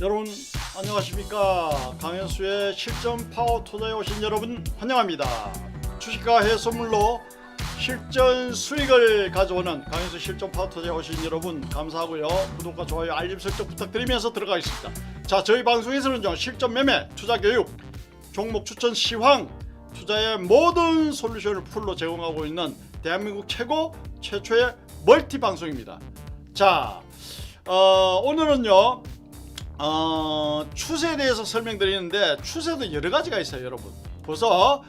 여러분 안녕하십니까? 강현수의 실전 파워 투자에 오신 여러분 환영합니다. 주식과 해선물로 실전 수익을 가져오는 강현수 실전 파워 투자에 오신 여러분 감사하고요. 구독과 좋아요 알림 설정 부탁드리면서 들어가겠습니다. 자 저희 방송에서는요 실전 매매 투자 교육 종목 추천 시황 투자의 모든 솔루션을 풀로 제공하고 있는 대한민국 최고 최초의 멀티 방송입니다. 자 어, 오늘은요 어, 추세에 대해서 설명드리는데 추세도 여러 가지가 있어요, 여러분. 벌써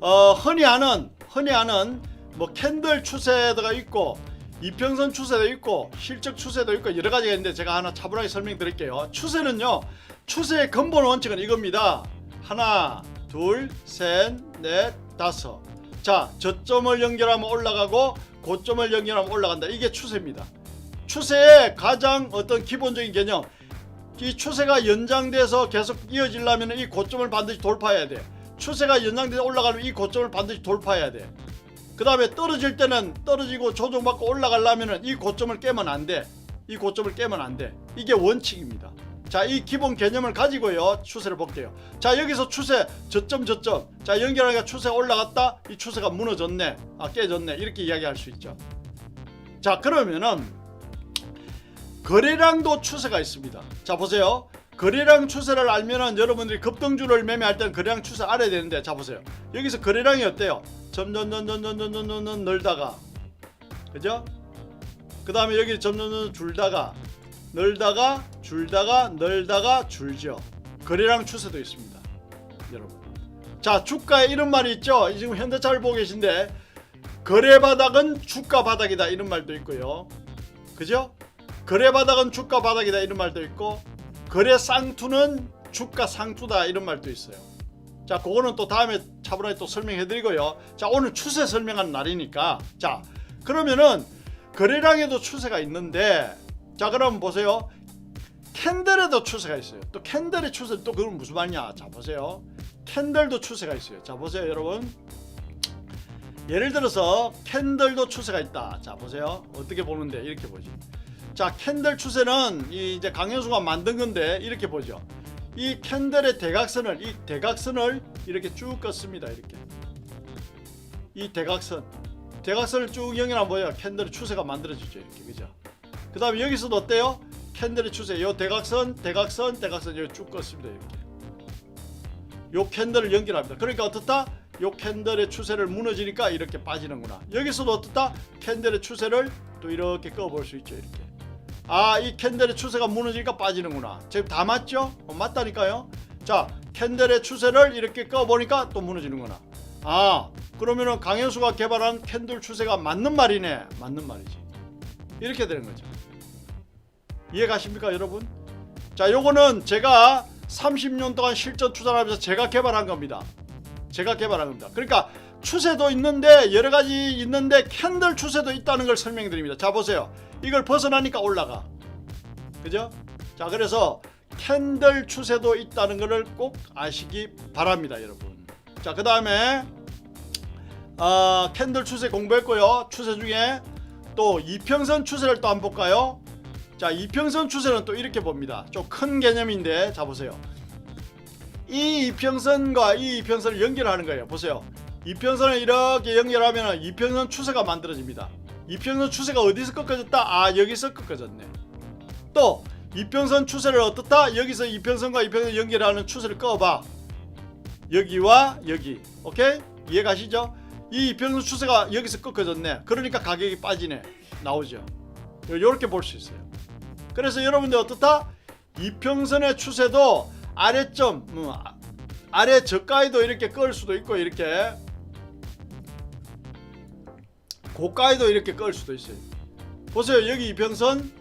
어, 흔히 아는 흔히 아는 뭐 캔들 추세가 있고 이평선 추세도 있고 실적 추세도 있고 여러 가지가 있는데 제가 하나 차분하게 설명드릴게요. 추세는요. 추세의 근본 원칙은 이겁니다. 하나, 둘, 셋, 넷, 다섯. 자, 저점을 연결하면 올라가고 고점을 연결하면 올라간다. 이게 추세입니다. 추세의 가장 어떤 기본적인 개념 이 추세가 연장돼서 계속 이어지려면 이 고점을 반드시 돌파해야 돼. 추세가 연장돼서 올라가면 이 고점을 반드시 돌파해야 돼. 그 다음에 떨어질 때는 떨어지고 조정받고 올라가려면 이 고점을 깨면 안 돼. 이 고점을 깨면 안 돼. 이게 원칙입니다. 자, 이 기본 개념을 가지고요. 추세를 볼게요. 자, 여기서 추세 저점 저점. 자, 연결하니까 추세 올라갔다. 이 추세가 무너졌네. 아, 깨졌네. 이렇게 이야기할 수 있죠. 자, 그러면은 거래량도 추세가 있습니다. 자 보세요. 거래량 추세를 알면은 여러분들이 급등주를 매매할 때는 거래량 추세 알아야 되는데 자 보세요. 여기서 거래량이 어때요? 점점점점점점점 늘다가 그죠? 그 다음에 여기 점점점 줄다가 늘다가 줄다가 늘다가 줄죠. 거래량 추세도 있습니다. 여러분. 자 주가에 이런 말이 있죠. 지금 현대차를 보고 계신데 거래 바닥은 주가 바닥이다 이런 말도 있고요. 그죠? 거래 바닥은 주가 바닥이다 이런 말도 있고 거래 쌍투는 주가 상투다 이런 말도 있어요. 자, 그거는 또 다음에 차분하게 또 설명해 드리고요. 자, 오늘 추세 설명하는 날이니까 자, 그러면은 거래량에도 추세가 있는데 자, 그럼 보세요. 캔들에도 추세가 있어요. 또 캔들의 추세 또 그건 무슨 말이냐? 자, 보세요. 캔들도 추세가 있어요. 자, 보세요, 여러분. 예를 들어서 캔들도 추세가 있다. 자, 보세요. 어떻게 보는데 이렇게 보지. 자 캔들 추세는 이 이제 강현수가 만든 건데 이렇게 보죠. 이 캔들의 대각선을 이 대각선을 이렇게 쭉 껐습니다. 이렇게 이 대각선 대각선을 쭉 연결하면 뭐야 캔들의 추세가 만들어지죠. 이렇게 그죠. 그 다음에 여기서도 어때요? 캔들의 추세 요 대각선 대각선 대각선 여기 쭉 껐습니다. 이렇게 요 캔들을 연결합니다. 그러니까 어떻다? 요 캔들의 추세를 무너지니까 이렇게 빠지는구나. 여기서도 어떻다? 캔들의 추세를 또 이렇게 꺼볼 수 있죠. 이렇게. 아, 이 캔들의 추세가 무너지니까 빠지는구나. 지금 다 맞죠? 어, 맞다니까요. 자, 캔들의 추세를 이렇게 꺼보니까 또 무너지는구나. 아, 그러면은 강현수가 개발한 캔들 추세가 맞는 말이네. 맞는 말이지. 이렇게 되는 거죠. 이해 가십니까, 여러분? 자, 요거는 제가 30년 동안 실전 투자를 하면서 제가 개발한 겁니다. 제가 개발한 겁니다. 그러니까 추세도 있는데 여러 가지 있는데 캔들 추세도 있다는 걸 설명드립니다. 자 보세요. 이걸 벗어나니까 올라가. 그죠? 자 그래서 캔들 추세도 있다는 것을 꼭 아시기 바랍니다, 여러분. 자 그 다음에 아, 캔들 추세 공부했고요. 추세 중에 또 이평선 추세를 또 한번 볼까요? 자 이평선 추세는 또 이렇게 봅니다. 좀 큰 개념인데 자 보세요. 이 이평선과 이 이평선을 연결하는 거예요. 보세요. 이평선을 이렇게 연결하면 이평선 추세가 만들어집니다. 이평선 추세가 어디서 꺾어졌다? 아 여기서 꺾어졌네. 또 이평선 추세를 어떻다? 여기서 이평선과 이평선 연결하는 추세를 꺼봐. 여기와 여기. 오케이? 이해 가시죠? 이 이평선 추세가 여기서 꺾어졌네. 그러니까 가격이 빠지네. 나오죠. 이렇게 볼 수 있어요. 그래서 여러분들 어떻다? 이평선의 추세도 아래점 음, 아- 아래 저가에도 이렇게 끌 수도 있고 이렇게 고가에도 이렇게 끌 수도 있어요. 보세요 여기 이평선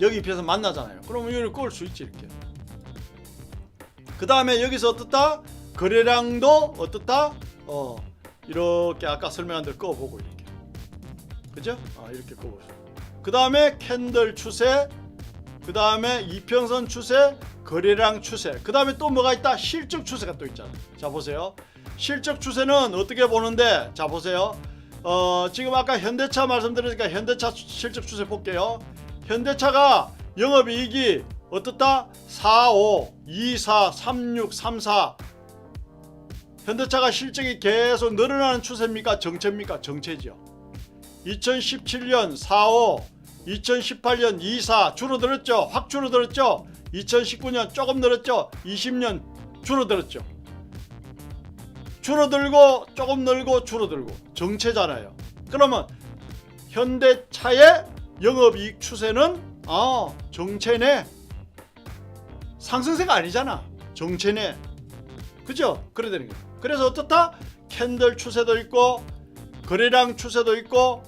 여기 이평선 만나잖아요. 그러면 여기를 끌 수 있지 이렇게. 그 다음에 여기서 어떻다? 거래량도 어떻다? 어 이렇게 아까 설명한 대로 꺼보고 이렇게. 그죠? 아 이렇게 꺼보죠. 그 다음에 캔들 추세, 그 다음에 이평선 추세, 거래량 추세. 그 다음에 또 뭐가 있다? 실적 추세가 또 있잖아. 자 보세요. 실적 추세는 어떻게 보는데? 자 보세요. 어 지금 아까 현대차 말씀드리니까 현대차 실적 추세 볼게요. 현대차가 영업이익이 어떻다? 45, 24, 36, 34 현대차가 실적이 계속 늘어나는 추세입니까? 정체입니까? 정체죠. 2017년 45, 2018년 24 줄어들었죠. 확 줄어들었죠. 2019년 조금 늘었죠. 20년 줄어들었죠. 줄어들고 조금 늘고 줄어들고 정체잖아요. 그러면 현대차의 영업이익 추세는 아 정체네 상승세가 아니잖아 정체네 그죠? 그래 되는 거예요. 그래서 어떻다? 캔들 추세도 있고 거래량 추세도 있고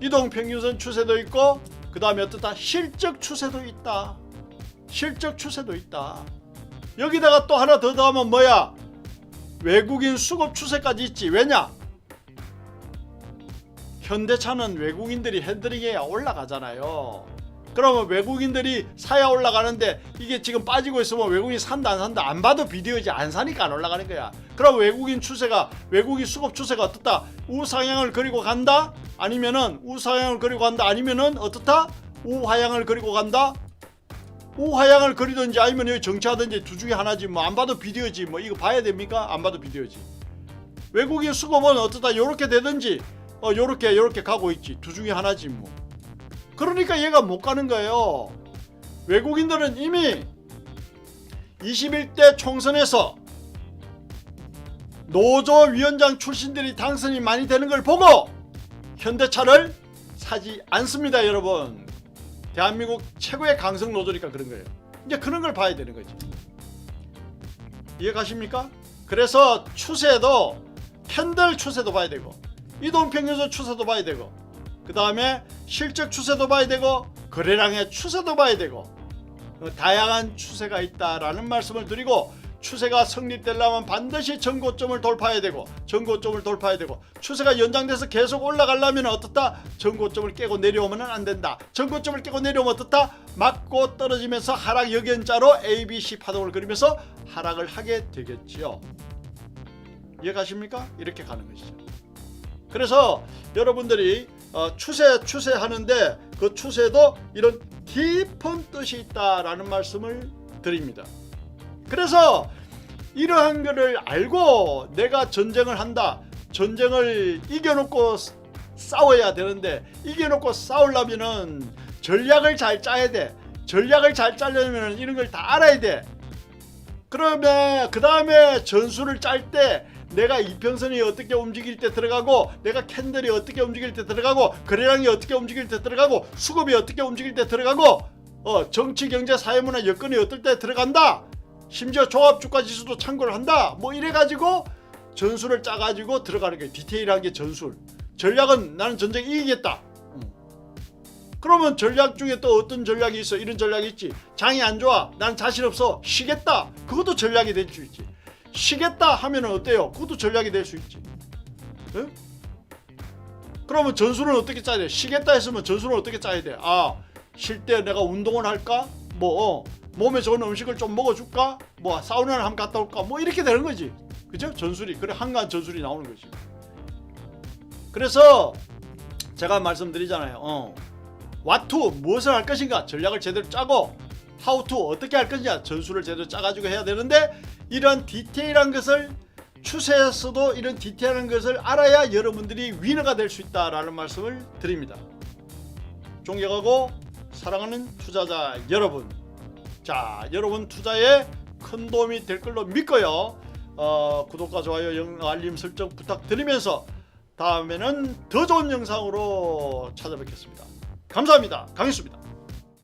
이동 평균선 추세도 있고 그 다음에 어떻다? 실적 추세도 있다. 실적 추세도 있다. 여기다가 또 하나 더 더하면 뭐야? 외국인 수급 추세까지 있지. 왜냐? 현대차는 외국인들이 핸들링해야 올라가잖아요. 그러면 외국인들이 사야 올라가는데 이게 지금 빠지고 있으면 외국인 산다 안 산다 안 봐도 비디오지 안 사니까 안 올라가는 거야. 그럼 외국인 추세가 외국인 수급 추세가 어떻다? 우상향을 그리고 간다? 아니면은 우상향을 그리고 간다? 아니면은 어떻다? 우하향을 그리고 간다? 우하향을 그리든지 아니면 여기 정치하든지 둘 중에 하나지 뭐 안 봐도 비디오지 뭐 이거 봐야 됩니까? 안 봐도 비디오지. 외국인 수급은 어떻다? 요렇게 되든지 어 요렇게 요렇게 가고 있지 둘 중에 하나지 뭐. 그러니까 얘가 못 가는 거예요. 외국인들은 이미 21대 총선에서 노조위원장 출신들이 당선이 많이 되는 걸 보고 현대차를 사지 않습니다, 여러분. 대한민국 최고의 강성 노조니까 그런 거예요. 이제 그런 걸 봐야 되는 거지. 이해 가십니까? 그래서 추세도 캔들 추세도 봐야 되고 이동평균선 추세도 봐야 되고 그 다음에 실적 추세도 봐야 되고 거래량의 추세도 봐야 되고 어, 다양한 추세가 있다라는 말씀을 드리고 추세가 성립되려면 반드시 전고점을 돌파해야 되고 전고점을 돌파해야 되고 추세가 연장돼서 계속 올라가려면 어떻다? 전고점을 깨고 내려오면 안 된다. 전고점을 깨고 내려오면 어떻다? 맞고 떨어지면서 하락 역연자로 ABC 파동을 그리면서 하락을 하게 되겠지요. 이해가십니까? 이렇게 가는 것이죠. 그래서 여러분들이 어, 추세 추세 하는데 그 추세도 이런 깊은 뜻이 있다라는 말씀을 드립니다. 그래서 이러한 것을 알고 내가 전쟁을 한다. 전쟁을 이겨놓고 싸- 싸워야 되는데 이겨놓고 싸우려면은 전략을 잘 짜야 돼. 전략을 잘 짜려면 이런 걸 다 알아야 돼. 그러면 그 다음에 전술을 짤 때 내가 이평선이 어떻게 움직일 때 들어가고 내가 캔들이 어떻게 움직일 때 들어가고 거래량이 어떻게 움직일 때 들어가고 수급이 어떻게 움직일 때 들어가고 어 정치 경제 사회문화 여건이 어떨 때 들어간다 심지어 종합주가 지수도 참고를 한다. 뭐 이래 가지고 전술을 짜 가지고 들어가는 게 디테일한 게 전술. 전략은 나는 전쟁 이기겠다. 음. 그러면 전략 중에 또 어떤 전략이 있어? 이런 전략이 있지. 장이 안 좋아. 난 자신 없어. 쉬겠다. 그것도 전략이 될 수 있지. 쉬겠다 하면은 어때요? 그것도 전략이 될 수 있지. 응? 그러면 전술은 어떻게 짜야 돼? 쉬겠다 했으면 전술은 어떻게 짜야 돼 아 쉴 때 내가 운동을 할까? 뭐 어, 몸에 좋은 음식을 좀 먹어줄까? 뭐 사우나를 한번 갔다 올까? 뭐 이렇게 되는 거지. 그죠? 전술이. 그래 한가한 전술이 나오는 거지. 그래서 제가 말씀드리잖아요. 어. to 무엇을 할 것인가? 전략을 제대로 짜고 to 어떻게 할 것이냐 전술을 제대로 짜가지고 해야 되는데 이런 디테일한 것을 추세에서도 이런 디테일한 것을 알아야 여러분들이 위너가 될 수 있다라는 말씀을 드립니다. 존경하고 사랑하는 투자자 여러분, 자 여러분 투자에 큰 도움이 될 걸로 믿고요. 어, 구독과 좋아요, 영, 알림 설정 부탁드리면서 다음에는 더 좋은 영상으로 찾아뵙겠습니다. 감사합니다. 강희수입니다.